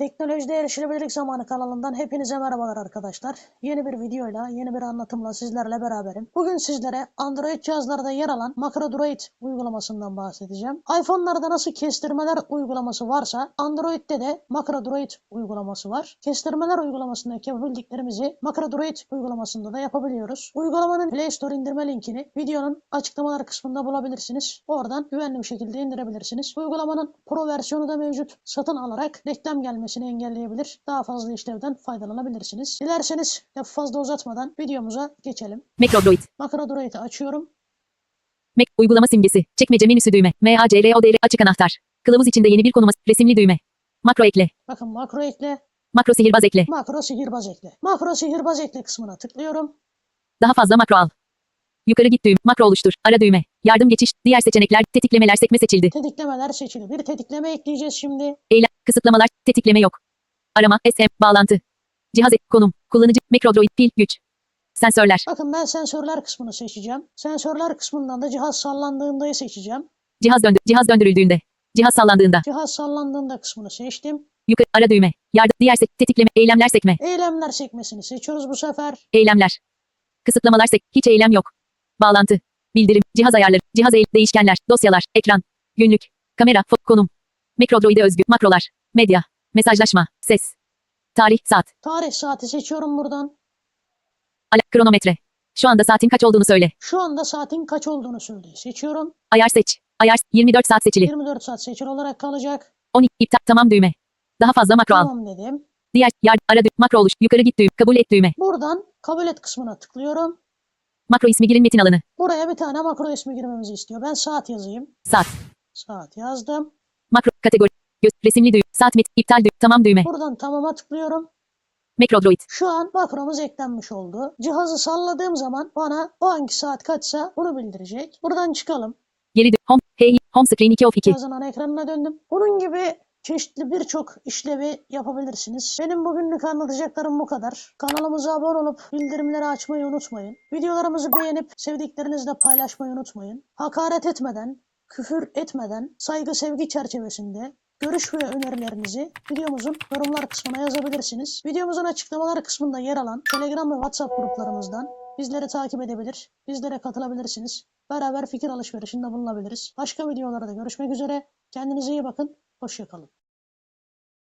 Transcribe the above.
Teknolojide Erişilebilirlik Zamanı kanalından hepinize merhabalar arkadaşlar. Yeni bir videoyla, yeni bir anlatımla sizlerle beraberim. Bugün sizlere Android cihazlarda yer alan MacroDroid uygulamasından bahsedeceğim. iPhone'larda nasıl kestirmeler uygulaması varsa Android'de de MacroDroid uygulaması var. Kestirmeler uygulamasındaki yapabildiklerimizi MacroDroid uygulamasında da yapabiliyoruz. Uygulamanın Play Store indirme linkini videonun açıklamalar kısmında bulabilirsiniz. Oradan güvenli bir şekilde indirebilirsiniz. Uygulamanın Pro versiyonu da mevcut. Satın alarak reklam gelmesini engelleyebilir. Daha fazla işlevden faydalanabilirsiniz. Dilerseniz lafı fazla uzatmadan videomuza geçelim. MacroDroid. MacroDroid'i açıyorum. Mac uygulama simgesi. Çekmece menüsü düğme. MACRODR açık anahtar. Kılavuz içinde yeni bir konuma resimli düğme. Makro ekle. Bakın makro ekle, Makro sihirbaz ekle. makro sihirbaz ekle. Makro sihirbaz ekle kısmına tıklıyorum. Daha fazla makro al. Yukarı git düğüm. Makro oluştur. Ara düğme. Yardım geçiş. Diğer seçenekler. Tetiklemeler sekme seçildi. Tetiklemeler seçili. Bir tetikleme ekleyeceğiz şimdi. Eylem. Kısıtlamalar. Tetikleme yok. Arama. SM. Bağlantı. Cihaz. Konum. Kullanıcı. MacroDroid. Pil. Güç. Sensörler. Bakın ben sensörler kısmını seçeceğim. Sensörler kısmından da cihaz sallandığında seçeceğim. Cihaz döndü. Cihaz döndürüldüğünde. Cihaz sallandığında. Cihaz sallandığında kısmını seçtim. Yukarı. Ara düğme. Yardım. Diğer se- tetikle Eylemler sekme. Eylemler sekmesini seçiyoruz bu sefer. Eylemler. Kısıtlamalar sek. Hiç eylem yok. Bağlantı. Bildirim. Cihaz ayarları. Cihaz eğ- değişkenler. Dosyalar. Ekran. Günlük. Kamera. Konum. MacroDroid'e özgü. Makrolar. Medya. Mesajlaşma. Ses. Tarih. Saat. Tarih saati seçiyorum buradan. Ala. Kronometre. Şu anda saatin kaç olduğunu söyle. Şu anda saatin kaç olduğunu söyle. Seçiyorum. Ayar seç. Ayar 24 saat seçili. 24 saat seçili olarak kalacak. 12. iptal. Tamam düğme. Daha fazla makro al. Tamam dedim. Diğer. Yard. Ara düğme. Makro oluş. Yukarı git düğme. Kabul et düğme. Buradan kabul et kısmına tıklıyorum. Makro ismi girin metin alanı. Buraya bir tane makro ismi girmemizi istiyor. Ben saat yazayım. Saat. Saat yazdım. Makro. Kategori. Göz. Resimli düğme. Saat met. iptal düğme. Tamam düğme. Buradan tamama tıklıyorum. MacroDroid. Şu an makromuz eklenmiş oldu. Cihazı salladığım zaman bana o anki saat kaçsa bunu bildirecek. Buradan çıkalım. Geri dön. Home. Hey. Home screen 2 of 2. Cihazın ana ekranına döndüm. Bunun gibi çeşitli birçok işlevi yapabilirsiniz. Benim bugünlük anlatacaklarım bu kadar. Kanalımıza abone olup bildirimleri açmayı unutmayın. Videolarımızı beğenip sevdiklerinizle paylaşmayı unutmayın. Hakaret etmeden, küfür etmeden, saygı sevgi çerçevesinde görüş ve önerilerinizi videomuzun yorumlar kısmına yazabilirsiniz. Videomuzun açıklamalar kısmında yer alan Telegram ve WhatsApp gruplarımızdan bizleri takip edebilir, bizlere katılabilirsiniz. Beraber fikir alışverişinde bulunabiliriz. Başka videolarda görüşmek üzere. Kendinize iyi bakın. Hoşçakalın.